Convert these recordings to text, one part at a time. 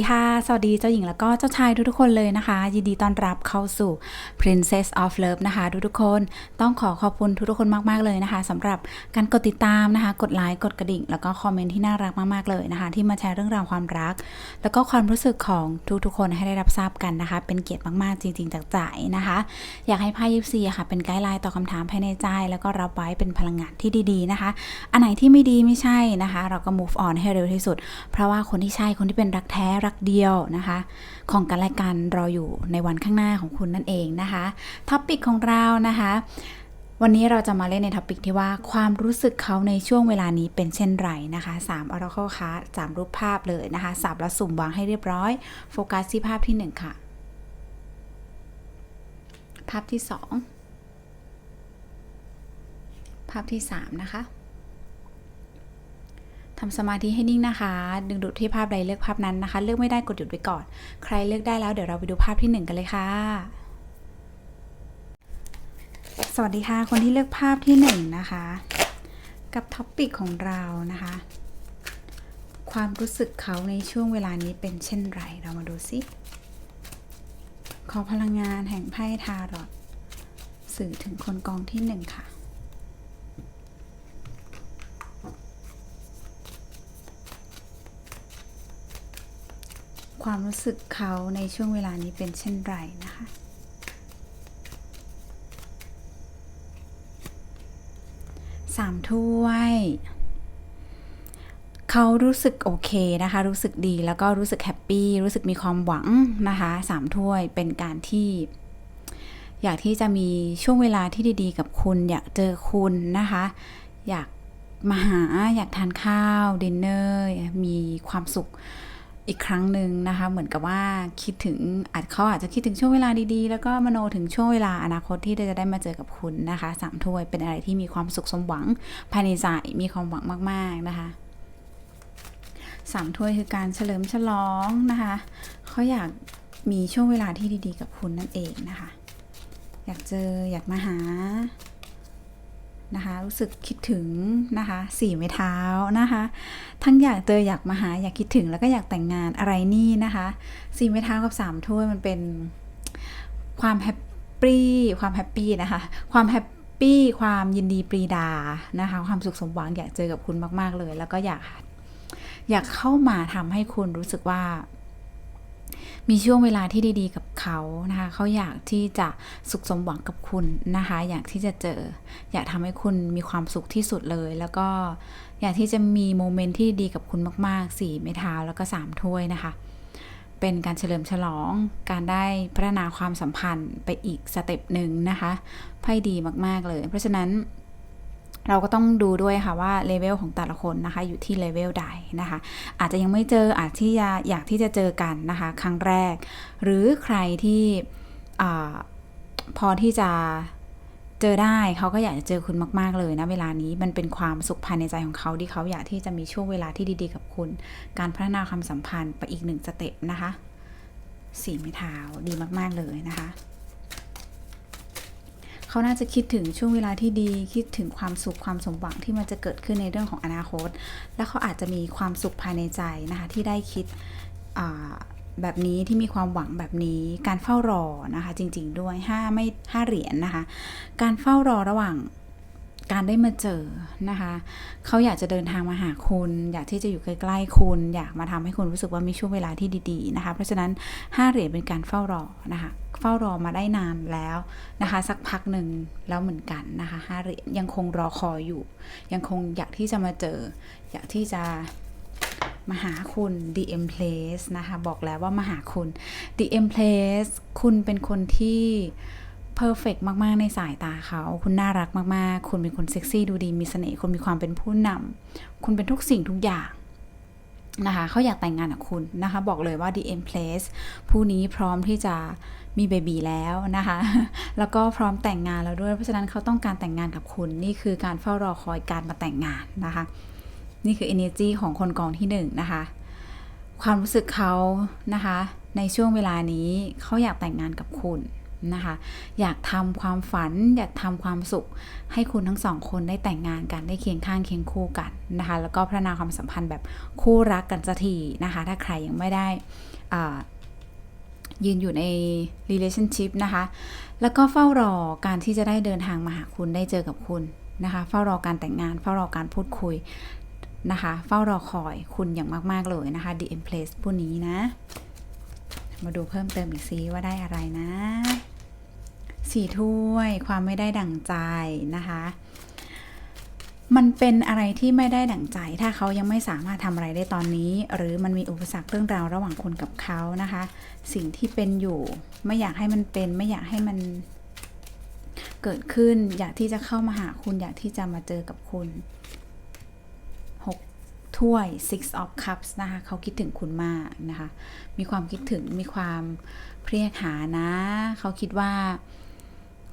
สดีค่ะ สวัสดีเจ้าหญิงแล้วก็เจ้าชายทุกๆคนเลยนะคะ ยินดีต้อนรับเข้าสู่ Princess of Love นะคะ ทุกๆคนต้องขอขอบคุณทุกๆคนมากๆเลยนะคะสำหรับการกดติดตามนะคะ กดไลค์กดกระดิ่ง แล้วก็คอมเมนต์ที่น่ารักมากๆเลยนะคะ ที่มาแชร์เรื่องราวความรัก แล้วก็ความรู้สึกของทุกๆคนให้ได้รับทราบกันนะคะ เป็นเกียรติมากๆจริงๆจากใจนะคะ อยากให้ไพ่ยิปซีค่ะ เป็นไกด์ไลน์ต่อบคำถามภายในใจ แล้วก็รับไว้เป็นพลังงานที่ดีๆนะคะ อันไหนที่ไม่ดีไม่ใช่นะคะ เราก็ move on ให้เร็วที่สุด เพราะว่าคนที่ใช่คนที่เป็นรักแท้รักเดียวนะคะ ของกันและกันรออยู่ในวันข้างหน้าของคุณนั่นเองนะคะท็อปิกของเรานะคะ วันนี้เราจะมาเล่นในท็อปิกที่ว่าความรู้สึกเขาในช่วงเวลานี้เป็นเช่นไรนะคะ3 Oracle card 3รูปภาพเลยนะคะสับและสุ่มวางให้เรียบร้อยโฟกัสที่ภาพที่ 1 ค่ะ ภาพที่ 2 ภาพที่ 3 นะคะ ทำสมาธิให้นิ่งนะคะ ดึงดูดที่ภาพใดเลือกภาพนั้นนะคะ เลือกไม่ได้กดหยุดไว้ก่อน ใครเลือกได้แล้วเดี๋ยวเราไปดูภาพที่หนึ่งกันเลยค่ะ สวัสดีค่ะ คนที่เลือกภาพที่หนึ่งนะคะ กับท็อปปิกของเรานะคะ ความรู้สึกเขาในช่วงเวลานี้เป็นเช่นไร เรามาดูซิ ขอพลังงานแห่งไพ่ทารอตสื่อถึงคนกองที่หนึ่งค่ะ ความรู้สึกเขาในช่วงเวลานี้เป็นเช่นไรนะคะสามถ้วยเขารู้สึกโอเคนะคะ รู้สึกดีแล้วก็รู้สึกแฮปปี้รู้สึกมีความหวังนะคะสามถ้วยเป็นการที่ อยากที่จะมีช่วงเวลาที่ดีๆ กับคุณ อยากเจอคุณนะคะ อยากมาหาอยากทานข้าวดินเนอร์มีความสุข อีกครั้งหนึ่งนะคะ เหมือนกับว่าคิดถึงอาจเขาอาจจะคิดถึงช่วงเวลาดีๆ แล้วก็มโนถึงช่วงเวลาอนาคตที่จะได้มาเจอกับคุณนะคะสามถ้วยเป็นอะไรที่มีความสุขสมหวังภายในใจมีความหวังมาก ๆนะคะสามถ้วยคือการเฉลิมฉลองนะคะเขาอยากมีช่วงเวลาที่ดีๆ กับคุณนั่นเองนะคะ อยากเจออยากมาหา นะคะรู้สึกคิดถึงนะคะสี่ไม้เท้านะคะ ทั้งอยากเจออยากมาหาอยากคิดถึงแล้วก็อยากแต่งงานอะไรนี่นะคะสี่ไม้เท้ากับสามถ้วยมันเป็นความแฮปปี้ความแฮปปี้นะคะความแฮปปี้ความยินดีปรีดานะคะความสุขสมหวังอยากเจอกับคุณมาก ๆ เลย แล้วก็อยากอยากเข้ามาทำให้คุณรู้สึกว่า มีช่วงเวลาที่ดีๆ กับเขานะคะ เขาอยากที่จะสุขสมหวังกับคุณนะคะ อยากที่จะเจอ อยากทำให้คุณมีความสุขที่สุดเลย แล้วก็อยากที่จะมีโมเมนต์ที่ดีกับคุณมากๆสี่ไม้เท้าแล้วก็สามถ้วยนะคะ เป็นการเฉลิมฉลอง การได้พัฒนาความสัมพันธ์ไปอีกสเต็ปหนึ่งนะคะ ไพ่ดีมากๆเลย เพราะฉะนั้น เราก็ต้องดูด้วยค่ะว่าเลเวลของแต่ละคนนะคะอยู่ที่เลเวลใดนะคะ อาจจะยังไม่เจออาจที่จะอยากที่จะเจอกันนะคะ ครั้งแรก หรือใครที่พอที่จะเจอได้เขาก็อยากจะเจอคุณมาก ๆ เลยนะเวลานี้มันเป็นความสุขภายในใจของเขาที่เขาอยากที่จะมีช่วงเวลาที่ดี ๆ กับคุณ การพัฒนาความสัมพันธ์ไปอีกหนึ่งสเต็ปนะคะสีไม้เท้าดีมาก ๆ เลยนะคะ เขาน่าจะคิดถึงช่วงเวลาที่ดี คิดถึงความสุขความสมหวังที่มันจะเกิดขึ้นในเรื่องของอนาคต และเขาอาจจะมีความสุขภายในใจนะคะที่ได้คิดแบบนี้ที่มีความหวังแบบนี้การเฝ้ารอนะคะจริงๆด้วยห้าไม่ห้าเหรียญนนะคะ การเฝ้ารอระหว่างการได้มาเจอนะคะเขาอยากจะเดินทางมาหาคุณ อยากที่จะอยู่ใกล้ๆคุณ อยากมาทำให้คุณรู้สึกว่ามีช่วงเวลาที่ดีๆนะคะ เพราะฉะนั้นห้าเหรียญเป็นการเฝ้ารอนะคะ เฝ้ารอมาได้นานแล้วนะคะ สักพักหนึ่งแล้วเหมือนกันนะคะห้าเหรียญยังคงรอคอยอยู่ ยังคงอยากที่จะมาเจอ อยากที่จะมาหาคุณ DM Place นะคะ บอกแล้วว่ามาหาคุณ DM Place คุณเป็นคนที่เพอร์เฟกมาก ๆ ในสายตาเขา คุณน่ารักมาก ๆ คุณเป็นคนเซ็กซี่ดูดี มีเสน่ห์ คุณมีความเป็นผู้นำ คุณเป็นทุกสิ่งทุกอย่าง นะคะเขาอยากแต่งงานกับคุณนะคะ บอกเลยว่า DM Place ผู้นี้พร้อมที่จะมีเบบีแล้วนะคะ แล้วก็พร้อมแต่งงานแล้วด้วย เพราะฉะนั้นเขาต้องการแต่งงานกับคุณ นี่คือการเฝ้ารอคอยการมาแต่งงานนะคะ นี่คือ energy ของคนกองที่หนึ่งนะคะ ความรู้สึกเขานะคะ ในช่วงเวลานี้เขาอยากแต่งงานกับคุณ นะคะ อยากทำความฝัน อยากทำความสุข ให้คุณทั้งสองคนได้แต่งงานกันได้เคียงข้างเคียงคู่กันนะคะ แล้วก็พัฒนาความสัมพันธ์แบบคู่รักกันสักทีนะคะ ถ้าใครยังไม่ได้ยืนอยู่ใน relationship นะคะ แล้วก็เฝ้ารอการที่จะได้เดินทางมาหาคุณได้เจอกับคุณนะคะ เฝ้ารอการแต่งงาน เฝ้ารอการพูดคุยนะคะ เฝ้ารอคอยคุณอย่างมาก ๆ เลยนะคะ The Empress ผู้นี้นะ มาดูเพิ่มเติมอีกซิว่าได้อะไรนะ สี่ถ้วยความไม่ได้ดั่งใจนะคะ มันเป็นอะไรที่ไม่ได้ดั่งใจ ถ้าเขายังไม่สามารถทำอะไรได้ตอนนี้ หรือมันมีอุปสรรคเรื่องราวระหว่างคุณกับเขานะคะ สิ่งที่เป็นอยู่ ไม่อยากให้มันเป็น ไม่อยากให้มันเกิดขึ้น อยากที่จะเข้ามาหาคุณ อยากที่จะมาเจอกับคุณหกถ้วย six of cups นะคะเขาคิดถึงคุณมากนะคะ มีความคิดถึง มีความเพรียกหานะ เขาคิดว่า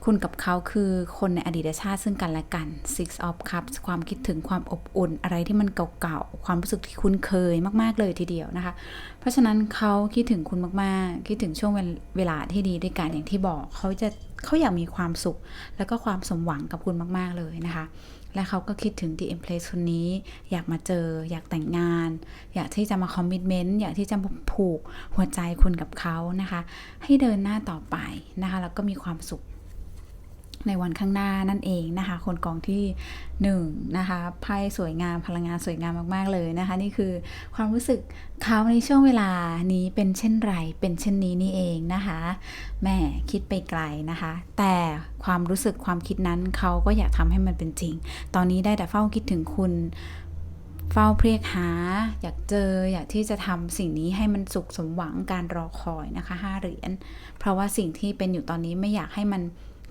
คุณกับเขาคือคนในอดีตชาติซึ่งกันและกัน Six of Cups ความคิดถึงความอบอุ่น อะไรที่มันเก่าๆ ความรู้สึกที่คุ้นเคยมากๆเลยทีเดียวนะคะ เพราะฉะนั้นเขาคิดถึงคุณมากๆ คิดถึงช่วงเวลาที่ดีด้วยกันอย่างที่บอกเขาจะเขาอยากมีความสุข แล้วก็ความสมหวังกับคุณมากๆเลยนะคะ และเขาก็คิดถึง The Empress คนนี้ อยากมาเจอ อยากแต่งงาน อยากที่จะมาคอมมิ t เมนต์ อยากที่จะมาผูกหัวใจคุณกับเขานะคะ ให้เดินหน้าต่อไปนะคะ แล้วก็มีความสุข ในวันข้างหน้านั่นเองนะคะ คนกองที่1นงนะคะไพ่สวยงามพลังงานสวยงามมาก ๆ เลยนะคะ นี่คือความรู้สึกเขาในช่วงเวลานี้เป็นเช่นไร เป็นเช่นนี้นี่เองนะคะแม่คิดไปไกลนะคะ แต่ความรู้สึกความคิดนั้นเขาก็อยากทำให้มันเป็นจริง ตอนนี้ได้แต่เฝ้าคิดถึงคุณเฝ้าเพรียกหา อยากเจออยากที่จะทำสิ่งนี้ให้มันสุขสมหวังการรอคอยนะคะห้าเหรียญเพราะว่าสิ่งที่เป็นอยู่ตอนนี้ไม่อยากให้มัน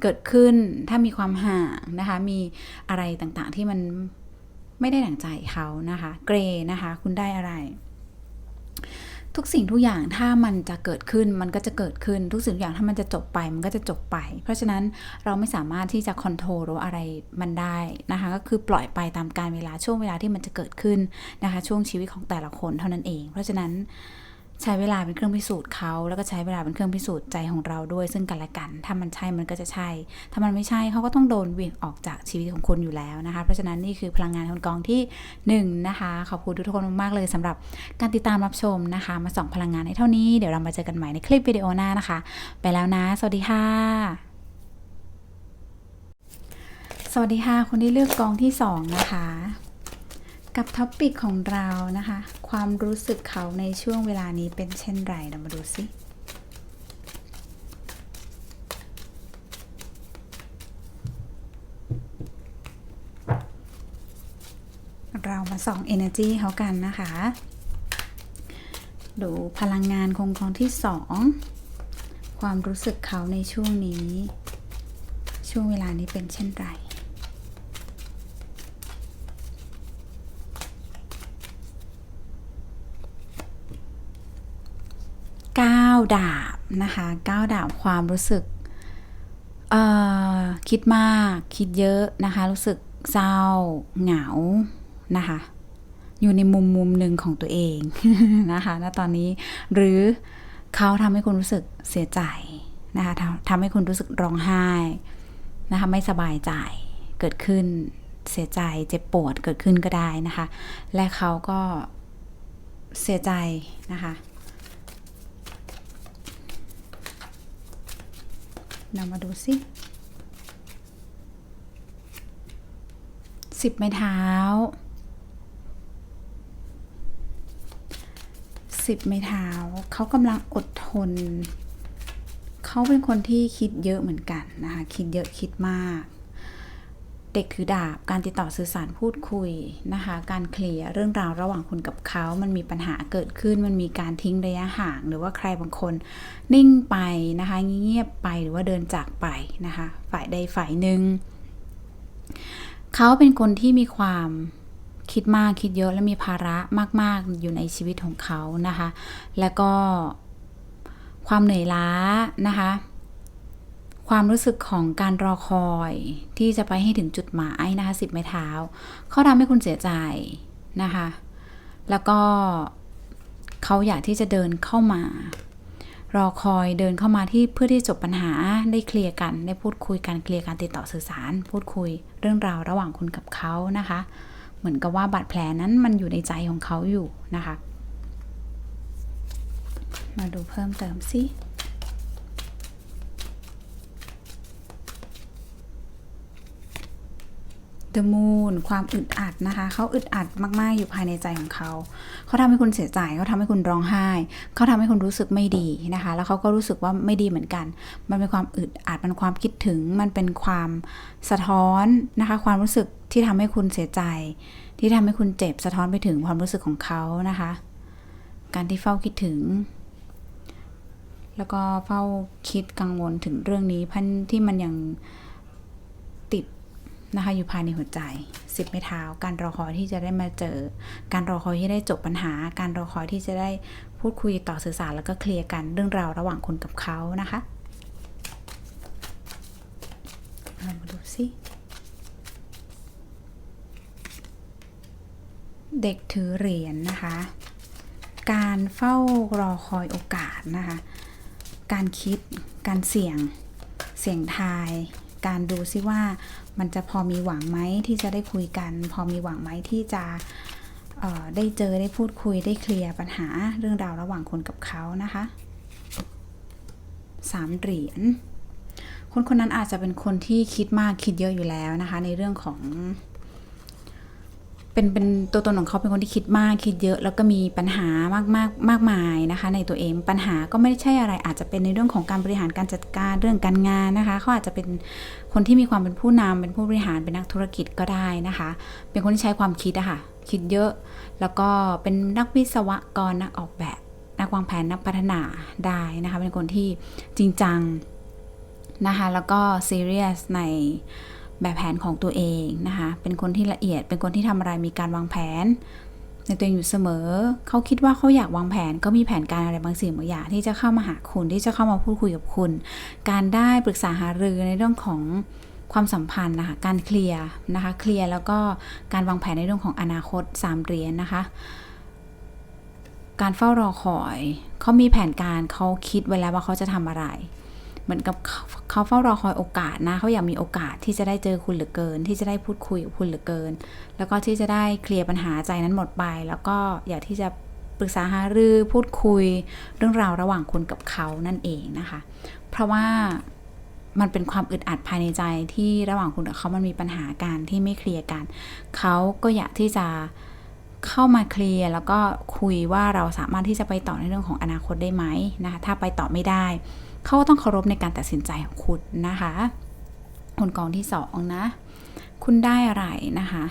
เกิดขึ้นถ้ามีความห่างนะคะ มีอะไรต่างๆที่มันไม่ได้ดั่งใจเขานะคะ เกรนะคะ คุณได้อะไร ทุกสิ่งทุกอย่างถ้ามันจะเกิดขึ้นมันก็จะเกิดขึ้นทุกสิ่งทุกอย่างถ้ามันจะจบไปมันก็จะจบไป เพราะฉะนั้นเราไม่สามารถที่จะคอนโทรลอะไรมันได้นะคะ ก็คือปล่อยไปตามการเวลาช่วงเวลาที่มันจะเกิดขึ้นนะคะ ช่วงชีวิตของแต่ละคนเท่านั้นเอง เพราะฉะนั้น ใช้เวลาเป็นเครื่องพิสูจน์เขาแล้วก็ใช้เวลาเป็นเครื่องพิสูจน์ใจของเราด้วยซึ่งกันและกัน ถ้ามันใช่มันก็จะใช่ ถ้ามันไม่ใช่เขาก็ต้องโดนเวี่ยงออกจากชีวิตของคุณอยู่แล้วนะคะ เพราะฉะนั้นนี่คือพลังงานคนกองที่หนึ่งนะคะขอบคุณทุกคนมากๆเลยสำหรับการติดตามรับชมนะคะ มาส่องพลังงานในเท่านี้เดี๋ยวเรามาเจอกันใหม่ในคลิปวิดีโอหน้านะคะ ไปแล้วนะ สวัสดีค่ะสวัสดีค่ะคนที่เลือกกองที่สองนะคะ กับท็อปปิกของเรานะคะ ความรู้สึกเขาในช่วงเวลานี้เป็นเช่นไรเรามาดูสิเรามาส่อง Energy เขากันนะคะ ดูพลังงานคงกองที่สองความรู้สึกเขาในช่วงนี้ ช่วงเวลานี้เป็นเช่นไร ก้าวดาบนะคะก้าวดาบความรู้สึกคิดมากคิดเยอะนะคะ รู้สึกเศร้าเหงานะคะ อยู่ในมุมมุมหนึ่งของตัวเองนะคะณตอนนี้หรือเขาทำให้คุณรู้สึกเสียใจนะคะทำทำให้คุณรู้สึกร้องไห้นะคะไม่สบายใจเกิดขึ้นเสียใจเจ็บปวดเกิดขึ้นก็ได้นะคะ และเขาก็เสียใจนะคะ นำมาดูสิสิบไม้เท้าสิบไม้เท้าเขากำลังอดทน เขาเป็นคนที่คิดเยอะเหมือนกันนะคะ คิดเยอะคิดมาก เด็กถือดาบ การติดต่อสื่อสารพูดคุยนะคะ การเคลียร์เรื่องราวระหว่างคุณกับเขา มันมีปัญหาเกิดขึ้น มันมีการทิ้งระยะห่าง หรือว่าใครบางคน นิ่งไปนะคะเงียบไปหรือว่าเดินจากไปนะคะ ฝ่ายใดฝ่ายหนึ่งเขาเป็นคนที่มีความคิดมากคิดเยอะและมีภาระมาก ๆ อยู่ในชีวิตของเขานะคะ แล้วก็ความเหนื่อยล้านะคะ ความรู้สึกของการรอคอยที่จะไปให้ถึงจุดหมายนะคะสิบไม้เท้าเขาทำให้คุณเสียใจนะคะ แล้วก็เขาอยากที่จะเดินเข้ามา รอคอยเดินเข้ามาที่เพื่อที่จบปัญหาได้เคลียร์กันได้พูดคุยกันเคลียร์การติดต่อสื่อสาร พูดคุยเรื่องราวระหว่างคุณกับเขานะคะ เหมือนกับว่าบาดแผลนั้นมันอยู่ในใจของเขาอยู่นะคะ มาดูเพิ่มเติมสิ The Moon ความอึดอัดนะคะ เขาอึดอัดมาก ๆ อยู่ภายในใจของเขา เขาทำให้คุณเสียใจ เขาทำให้คุณร้องไห้ เขาทำให้คุณรู้สึกไม่ดีนะคะ แล้วเขาก็รู้สึกว่าไม่ดีเหมือนกัน มันเป็นความอึดอัด มันความคิดถึง มันเป็นความสะท้อนนะคะ ความรู้สึกที่ทำให้คุณเสียใจ ที่ทำให้คุณเจ็บ สะท้อนไปถึงความรู้สึกของเขานะคะ การที่เฝ้าคิดถึงแล้วก็เฝ้าคิดกังวลถึงเรื่องนี้พันที่มันยัง นะคะอยู่ภายในหัวใจสิบไม้เท้า การรอคอยที่จะได้มาเจอ การรอคอยที่ได้จบปัญหา การรอคอยที่จะได้พูดคุยต่อสื่อสารแล้วก็เคลียร์กันเรื่องราวระหว่างคุณกับเขานะคะเรามาดูสิเด็กถือเหรียญนะคะ การเฝ้ารอคอยโอกาสนะคะ การคิด การเสี่ยง เสี่ยงทาย การดูซิว่า มันจะพอมีหวังไหมที่จะได้คุยกัน พอมีหวังไหมที่จะได้เจอได้พูดคุยได้เคลียร์ปัญหาเรื่องราวระหว่างคนกับเขานะคะสามเหรียญคนคนนั้นอาจจะเป็นคนที่คิดมากคิดเยอะอยู่แล้วนะคะ ในเรื่องของ เป็นเป็นตัวตนของเขาเป็นคนที่คิดมากคิดเยอะ แล้วก็มีปัญหามากมากมากมายนะคะ ในตัวเองปัญหาก็ไม่ได้ใช่อะไรอาจจะเป็นในเรื่องของการบริหารการจัดการเรื่องการงานนะคะเขาอาจจะเป็นคนที่มีความเป็นผู้นำเป็นผู้บริหารเป็นนักธุรกิจก็ได้นะคะ เป็นคนที่ใช้ความคิดอะค่ะคิดเยอะ แล้วก็เป็นนักวิศวกรนักออกแบบ นักวางแผนนักพัฒนาได้นะคะเป็นคนที่จริงจังนะคะแล้วก็ซีเรียสใน แบบแผนของตัวเองนะคะ เป็นคนที่ละเอียด เป็นคนที่ทำอะไรมีการวางแผน ในตัวเองอยู่เสมอ เขาคิดว่าเขาอยากวางแผน ก็มีแผนการอะไรบางสิ่งบางอย่างที่จะเข้ามาหาคุณ ที่จะเข้ามาพูดคุยกับคุณ การได้ปรึกษาหารือในเรื่องของความสัมพันธ์นะคะ การเคลียร์นะคะ เคลียร์แล้วก็การวางแผนในเรื่องของอนาคตสามเหรียญนนะคะการเฝ้ารอคอย เขามีแผนการ เขาคิดไว้แล้วว่าเขาจะทำอะไร เหมือนกับเขาเขาเฝ้ารอคอยโอกาสนะเขาอยากมีโอกาสที่จะได้เจอคุณเหลือเกิน ที่จะได้พูดคุยกับคุณเหลือเกิน แล้วก็ที่จะได้เคลียร์ปัญหาใจนั้นหมดไป แล้วก็อยากที่จะปรึกษาหารือพูดคุยเรื่องราวระหว่างคุณกับเขานั่นเองนะคะ เพราะว่ามันเป็นความอึดอัดภายในใจที่ระหว่างคุณกับเขามันมีปัญหาการที่ไม่เคลียร์กัน เขาก็อยากที่จะเข้ามาเคลียร์แล้วก็คุยว่าเราสามารถที่จะไปต่อในเรื่องของอนาคตได้ไหมนะคะ ถ้าไปต่อไม่ได้ เขาก็ต้องเคารพในการตัดสินใจของคุณนะคะคนกองที่สองนะ คุณได้อะไรนะคะ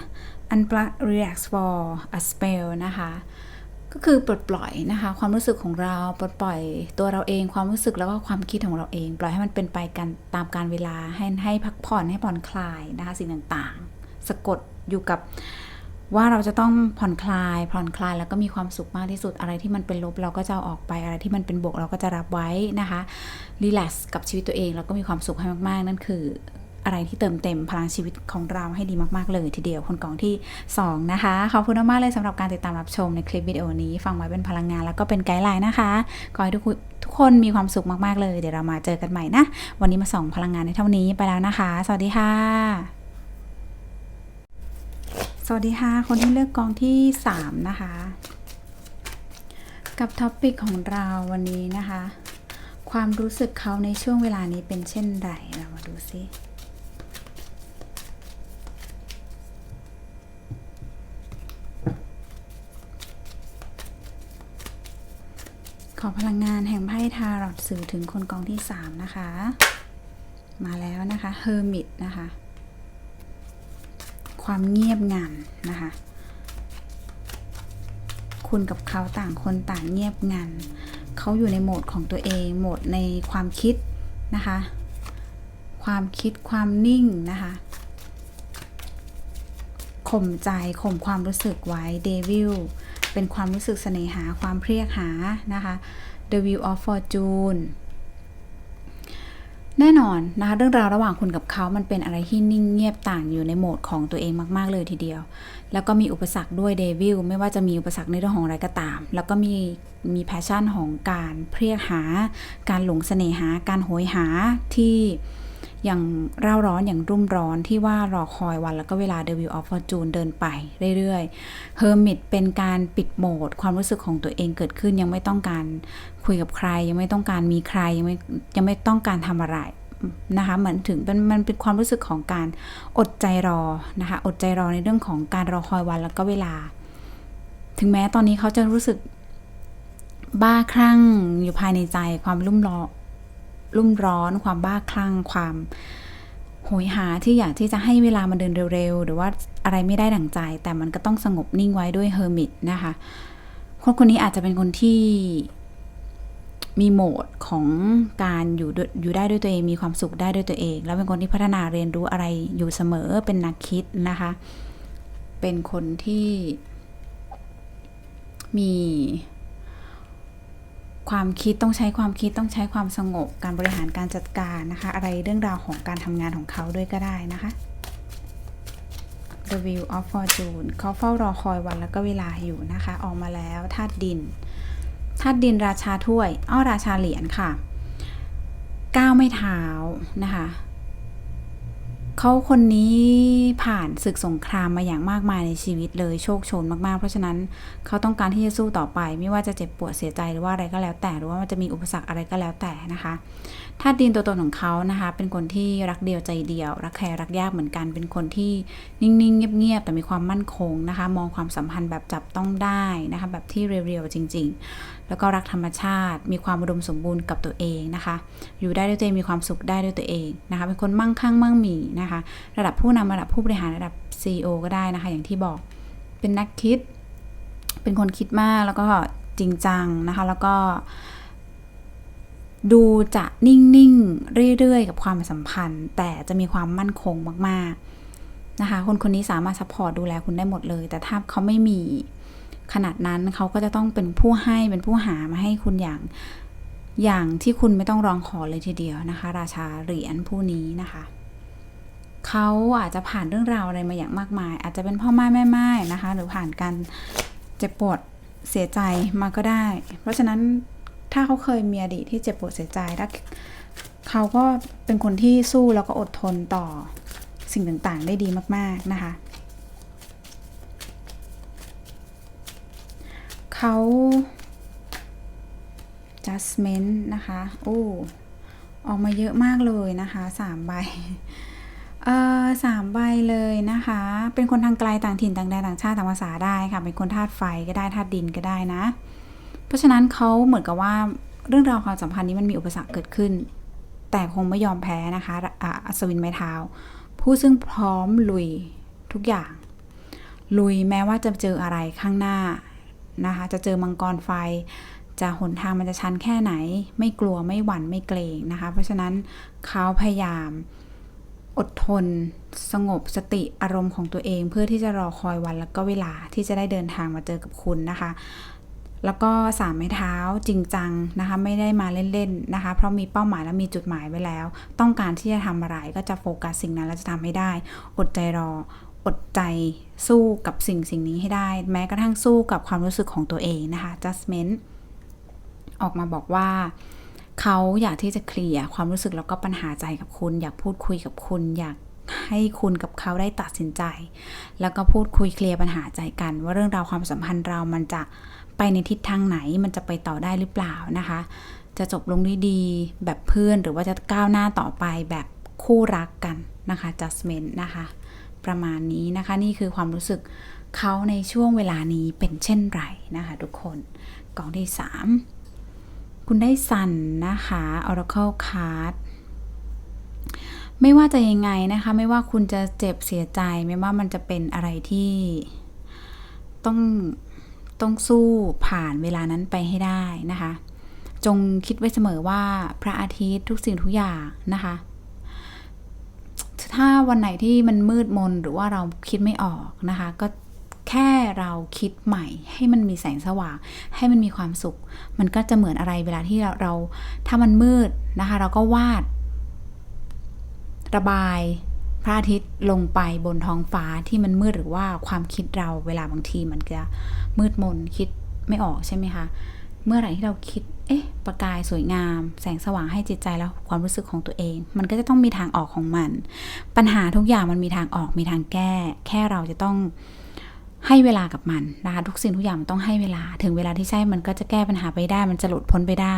unplug relax for a spell นะคะก็คือปลดปล่อยนะคะความรู้สึกของเราปลดปล่อยตัวเราเองความรู้สึกแล้วก็ความคิดของเราเอง ปล่อยให้มันเป็นไปกันตามการเวลาให้ให้พักผ่อนให้ผ่อนคลายนะคะสิ่งต่างๆ สะกดอยู่กับ ว่าเราจะต้องผ่อนคลาย ผ่อนคลายแล้วก็มีความสุขมากที่สุดอะไรที่มันเป็นลบเราก็จะเอาออกไปอะไรที่มันเป็นบวกเราก็จะรับไว้นะคะรีแลกซ์กับชีวิตตัวเองแล้วก็มีความสุขให้มากๆ นั่นคืออะไรที่เติมเต็มพลังชีวิตของเราให้ดีมากๆเลยทีเดียวคนกองที่ 2 นะคะ ขอบคุณมากๆเลยสำหรับการติดตามรับชมในคลิปวิดีโอนี้ ฟังไว้เป็นพลังงานแล้วก็เป็นไกด์ไลน์นะคะขอให้ทุกทุกคนมีความสุขมากๆเลย เดี๋ยวเรามาเจอกันใหม่นะ วันนี้มาส่องพลังงานในเท่านี้ไปแล้วนะคะ สวัสดีค่ะ สวัสดีค่ะ คนที่เลือกกองที่ 3 นะคะ กับท็อปิกของเราวันนี้นะคะ ความรู้สึกเขาในช่วงเวลานี้เป็นเช่นไรเรามาดูซิขอพลังงานแห่งไพ่ทารอตสื่อถึงคนกองที่ 3 นะคะ มาแล้วนะคะเฮอร์มิตนะคะ ความเงียบงันนะคะ คุณกับเขาต่างคนต่างเงียบงันเขาอยู่ในโหมดของตัวเองโหมดในความคิดนะคะ ความคิดความนิ่งนะคะข่มใจข่มความรู้สึกไว้เดวิลเป็นความรู้สึกเสน่หาความเพรียกหานะคะ The Wheel of Fortune แน่นอนนะคะเรื่องราวระหว่างคุณกับเขามันเป็นอะไรที่นิ่งเงียบต่างอยู่ในโหมดของตัวเองมากๆเลยทีเดียว แล้วก็มีอุปสรรคด้วยเดวิลไม่ว่าจะมีอุปสรรคในเรื่องของอะไรก็ตาม แล้วก็มีมีแพชชั่นของการเพรียกหา การหลงเสน่หา การโหยหาที่ ย่างเร่าร้อนอย่างรุ่มร้อนที่ว่ารอคอยวันแล้วก็เวลา The Wheel of Fortune เดินไปเรื่อยๆ Hermit เป็นการปิดโหมด ความรู้สึกของตัวเองเกิดขึ้นยังไม่ต้องการคุยกับใคร ยังไม่ต้องการมีใครยังไม่ยังไม่ต้องการทำอะไรนะคะเหมือนถึงเป็นมันเป็นความรู้สึกของการอดใจรอนะคะอดใจรอในเรื่องของการรอคอยวันแล้วก็เวลา ถึงแม้ตอนนี้เขาจะรู้สึกบ้าคลั่งอยู่ภายในใจความรุ่มร้อน รุ่มร้อน ความบ้าคลั่ง ความโหยหาที่อยากที่จะให้เวลามันเดินเร็ว ๆ หรือว่าอะไรไม่ได้ดั่งใจ แต่มันก็ต้องสงบนิ่งไว้ด้วยเฮอร์มิตนะคะ คนคนนี้อาจจะเป็นคนที่มีโหมดของการอยู่ด้วยอยู่ได้ด้วยตัวเอง มีความสุขได้ด้วยตัวเอง แล้วเป็นคนที่พัฒนาเรียนรู้อะไรอยู่เสมอเป็นนักคิดนะคะ เป็นคนที่มี ความคิดต้องใช้ความคิดต้องใช้ความสงบการบริหารการจัดการนะคะ อะไรเรื่องราวของการทำงานของเขาด้วยก็ได้นะคะ The View of Fortune เขาเฝ้ารอคอยวันแล้วก็เวลาอยู่นะคะ ออกมาแล้วธาตุดินธาตุดินราชาถ้วยอ้อราชาเหรียญค่ะก้าวไม่เท้านะคะ เขาคนนี้ผ่านศึกสงครามมาอย่างมากมายในชีวิตเลยโชคโชนมากๆ เพราะฉะนั้นเขาต้องการที่จะสู้ต่อไป ไม่ว่าจะเจ็บปวดเสียใจหรือว่าอะไรก็แล้วแต่ หรือว่ามันจะมีอุปสรรคอะไรก็แล้วแต่นะคะธาตุดินตัวตนของเขานะคะ เป็นคนที่รักเดียวใจเดียว รักใครรักยากเหมือนกัน เป็นคนที่นิ่งๆเงียบๆแต่มีความมั่นคงนะคะ มองความสัมพันธ์แบบจับต้องได้นะคะ แบบที่เรียวๆจริง ๆ แล้วก็รักธรรมชาติ มีความอุดมสมบูรณ์กับตัวเองนะคะ อยู่ได้ด้วยตัวเองมีความสุขได้ด้วยตัวเองนะคะ เป็นคนมั่งคั่งมั่งมีนะคะ ระดับผู้นำระดับผู้บริหารระดับ CEO ก็ได้นะคะ อย่างที่บอกเป็นนักคิด เป็นคนคิดมากแล้วก็จริงจังนะคะ แล้วก็ ดูจะนิ่งๆเรื่อยๆ กับความสัมพันธ์ แต่จะมีความมั่นคงมากๆนะคะคนคนนี้สามารถซัพพอร์ตดูแลคุณได้หมดเลย แต่ถ้าเขาไม่มี ขนาดนั้นเขาก็จะต้องเป็นผู้ให้เป็นผู้หามาให้คุณอย่างอย่างที่คุณไม่ต้องร้องขอเลยทีเดียวนะคะ ราชาเหรียญผู้นี้นะคะเขาอาจจะผ่านเรื่องราวอะไรมาอย่างมากมาย อาจจะเป็นพ่อแม่แม่ไม้นะคะ หรือผ่านการเจ็บปวดเสียใจมาก็ได้ เพราะฉะนั้นถ้าเขาเคยมีอดีตที่เจ็บปวดเสียใจแล้วเขาก็เป็นคนที่สู้แล้วก็อดทนต่อสิ่งต่างๆ ได้ดีมากๆนะคะ เขา judgment นะคะ โอ้ ออกมาเยอะมากเลยนะคะสามใบ เอ่อสามใบเลยนะคะ เป็นคนทางไกลต่างถิ่นต่างแดนต่างชาติต่างภาษาได้ค่ะ เป็นคนธาตุไฟก็ได้ธาตุดินก็ได้นะ เพราะฉะนั้นเขาเหมือนกับว่าเรื่องราวความสัมพันธ์นี้มันมีอุปสรรคเกิดขึ้น แต่คงไม่ยอมแพ้นะคะอัศวินไม้เท้า ผู้ซึ่งพร้อมลุยทุกอย่าง ลุยแม้ว่าจะเจออะไรข้างหน้า นะคะ จะเจอมังกรไฟ จะหนทางมันจะชันแค่ไหน ไม่กลัวไม่หวั่นไม่เกรงนะคะ เพราะฉะนั้นเขาพยายามอดทน สงบสติอารมณ์ของตัวเอง เพื่อที่จะรอคอยวันแล้วก็เวลาที่จะได้เดินทางมาเจอกับคุณนะคะ แล้วก็สามไม้เท้าจริงจังนะคะ ไม่ได้มาเล่นๆนะคะ เพราะมีเป้าหมายและมีจุดหมายไว้แล้ว ต้องการที่จะทำอะไรก็จะโฟกัสสิ่งนั้น แล้วจะทำให้ได้ อดใจรอ อดใจสู้กับสิ่งสิ่งนี้ให้ได้ แม้กระทั่งสู้กับความรู้สึกของตัวเองนะคะ judgment ออกมาบอกว่าเขาอยากที่จะเคลียร์ความรู้สึกแล้วก็ปัญหาใจกับคุณ อยากพูดคุยกับคุณ อยากให้คุณกับเขาได้ตัดสินใจ แล้วก็พูดคุยเคลียร์ปัญหาใจกัน ว่าเรื่องราวความสัมพันธ์เรามันจะไปในทิศทางไหนมันจะไปต่อได้หรือเปล่านะคะ จะจบลงด้วยดีแบบเพื่อนหรือว่าจะก้าวหน้าต่อไปแบบคู่รักกันนะคะ judgment นะคะ ประมาณนี้นะคะ นี่คือความรู้สึกเขาในช่วงเวลานี้เป็นเช่นไรนะคะทุกคนกล่องที่3คุณได้สันนะคะ Oracle Card ไม่ว่าจะยังไงนะคะ ไม่ว่าคุณจะเจ็บเสียใจ ไม่ว่ามันจะเป็นอะไรที่ต้องต้องสู้ผ่านเวลานั้นไปให้ได้นะคะ จงคิดไว้เสมอว่าพระอาทิตย์ทุกสิ่งทุกอย่างนะคะ ถ้าวันไหนที่มันมืดมนหรือว่าเราคิดไม่ออกนะคะ ก็แค่เราคิดใหม่ ให้มันมีแสงสว่าง ให้มันมีความสุข มันก็จะเหมือนอะไรเวลาที่เราเราถ้ามันมืดนะคะ เราก็วาด ระบายพระอาทิตย์ลงไปบนท้องฟ้าที่มันมืดหรือว่าความคิดเราเวลาบางทีมันจะมืดมนคิดไม่ออกใช่ไหมคะ เมื่อไหร่ที่เราคิด เอ๊ะ ประกายสวยงาม แสงสว่างให้จิตใจแล้วความรู้สึกของตัวเอง มันก็จะต้องมีทางออกของมัน ปัญหาทุกอย่างมันมีทางออก มีทางแก้ แค่เราจะต้องให้เวลากับมันนะคะทุกสิ่งทุกอย่างมันต้องให้เวลา ถึงเวลาที่ใช่มันก็จะแก้ปัญหาไปได้ มันจะหลุดพ้นไปได้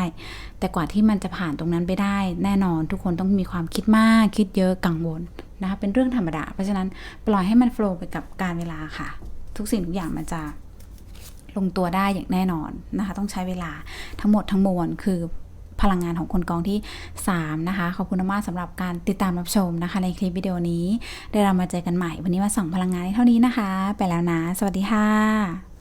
แต่กว่าที่มันจะผ่านตรงนั้นไปได้ แน่นอนทุกคนต้องมีความคิดมาก คิดเยอะกังวลนะคะเป็นเรื่องธรรมดา เพราะฉะนั้นปล่อยให้มันโฟล์ไปกับการเวลาค่ะ ทุกสิ่งทุกอย่างมันจะ ลงตัวได้อย่างแน่นอนนะคะ ต้องใช้เวลาทั้งหมดทั้งมวลคือพลังงานของคนกองที่ 3 นะคะ ขอบคุณมากสำหรับการติดตามรับชมนะคะ ในคลิปวิดีโอนี้เดี๋ยวเรามาเจอกันใหม่ วันนี้มาส่องพลังงานเท่านี้นะคะ ไปแล้วนะ สวัสดีค่ะ